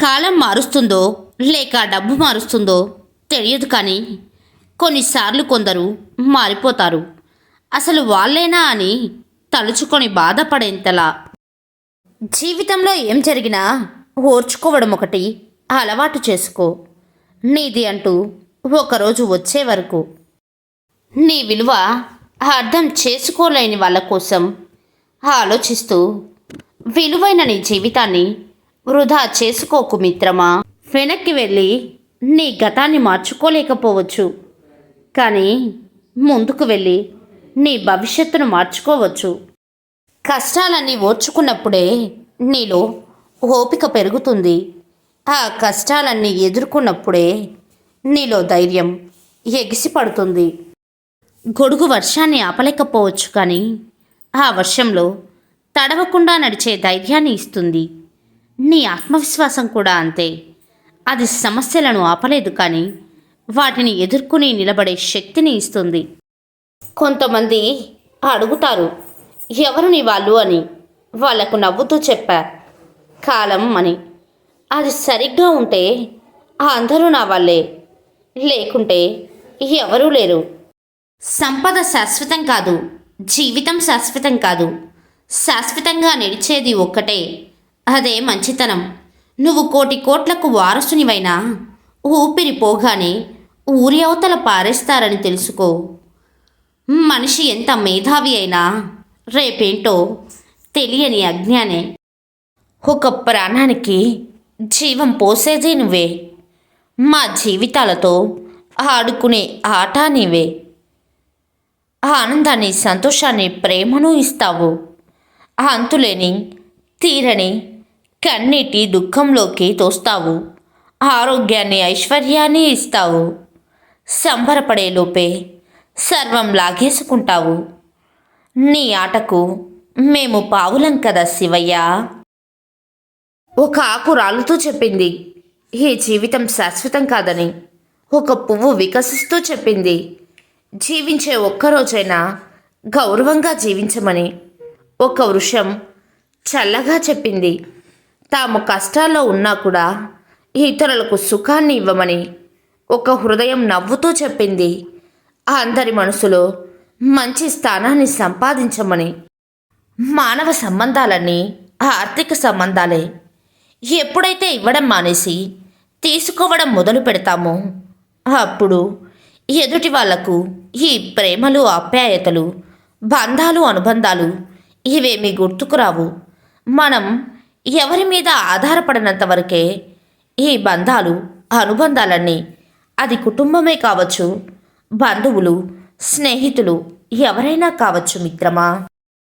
కాలం మారుస్తుందో లేక డబ్బు మారుస్తుందో తెలియదు కానీ కొన్నిసార్లు కొందరు మారిపోతారు. అసలు వాళ్ళేనా అని తలుచుకొని బాధపడేంతలా. జీవితంలో ఏం జరిగినా ఓర్చుకోవడం ఒకటి అలవాటు చేసుకో. నీది అంటూ ఒకరోజు వచ్చే వరకు. నీ విలువ అర్థం చేసుకోలేని వాళ్ళ కోసం ఆలోచిస్తూ విలువైన నీ జీవితాన్ని వృధా చేసుకోకు మిత్రమా. వెనక్కి వెళ్ళి నీ గతాన్ని మార్చుకోలేకపోవచ్చు. కానీ ముందుకు వెళ్ళి నీ భవిష్యత్తును మార్చుకోవచ్చు. కష్టాలన్నీ ఓర్చుకున్నప్పుడే నీలో ఓపిక పెరుగుతుంది. ఆ కష్టాలన్నీ ఎదుర్కొన్నప్పుడే నీలో ధైర్యం ఎగిసిపడుతుంది గొడుగు వర్షాన్ని ఆపలేకపోవచ్చు కానీ ఆ వర్షంలో తడవకుండా నడిచే ధైర్యాన్ని ఇస్తుంది. నీ ఆత్మవిశ్వాసం కూడా అంతే. అది సమస్యలను ఆపలేదు కానీ వాటిని ఎదుర్కొని నిలబడే శక్తిని ఇస్తుంది. కొంతమంది అడుగుతారు ఎవరిని వాళ్ళు అని వాళ్ళకు నవ్వుతూ చెప్పా కాలం అని. అది సరిగ్గా ఉంటే ఆ అందరూ నా వాళ్ళే లేకుంటే ఎవరూ లేరు. సంపద శాశ్వతం కాదు జీవితం శాశ్వతం కాదు. శాశ్వతంగా నిలిచేది ఒక్కటే అదే మంచితనం. నువ్వు కోటి కోట్లకు వారసునివైనా ఊపిరి పోగానే ఊరి అవతల పారేస్తారని తెలుసుకో. మనిషి ఎంత మేధావి అయినా రేపేంటో తెలియని అజ్ఞానే. ఒక ప్రాణానికి జీవం పోసేదే నువ్వే. మా జీవితాలతో ఆడుకునే ఆట నీవే. ఆనందాన్ని సంతోషాన్ని ప్రేమను ఇస్తావు. అంతులేని తీరని కన్నీటి దుఃఖంలోకి తోస్తావు. ఆరోగ్యాన్ని ఐశ్వర్యాన్ని ఇస్తావు. సంబరపడే లోపే సర్వం లాగేసుకుంటావు. నీ ఆటకు మేము పావులం కదా శివయ్య. ఒక ఆకు రాలుతూ చెప్పింది. ఈ జీవితం శాశ్వతం కాదని ఒక పువ్వు వికసిస్తూ చెప్పింది. జీవించే ఒక్కరోజైనా గౌరవంగా జీవించమని ఒక వృషం చల్లగా చెప్పింది. తాము కష్టాల్లో ఉన్నా కూడా ఇతరులకు సుఖాన్ని ఇవ్వమని ఒక హృదయం నవ్వుతూ చెప్పింది. అందరి మనసులో మంచి స్థానాన్ని సంపాదించమని. మానవ సంబంధాలన్నీ ఆర్థిక సంబంధాలే. ఎప్పుడైతే ఇవ్వడం మానేసి తీసుకోవడం మొదలు పెడతామో అప్పుడు ఎదుటి వాళ్ళకు ఈ ప్రేమలు ఆప్యాయతలు బంధాలు అనుబంధాలు ఇవేమీ గుర్తుకురావు మనం ఎవరి మీద ఆధారపడినంత వరకే ఈ బంధాలు అనుబంధాలన్నీ అది కుటుంబమే కావచ్చు బంధువులు స్నేహితులు ఎవరైనా కావచ్చు మిత్రమా?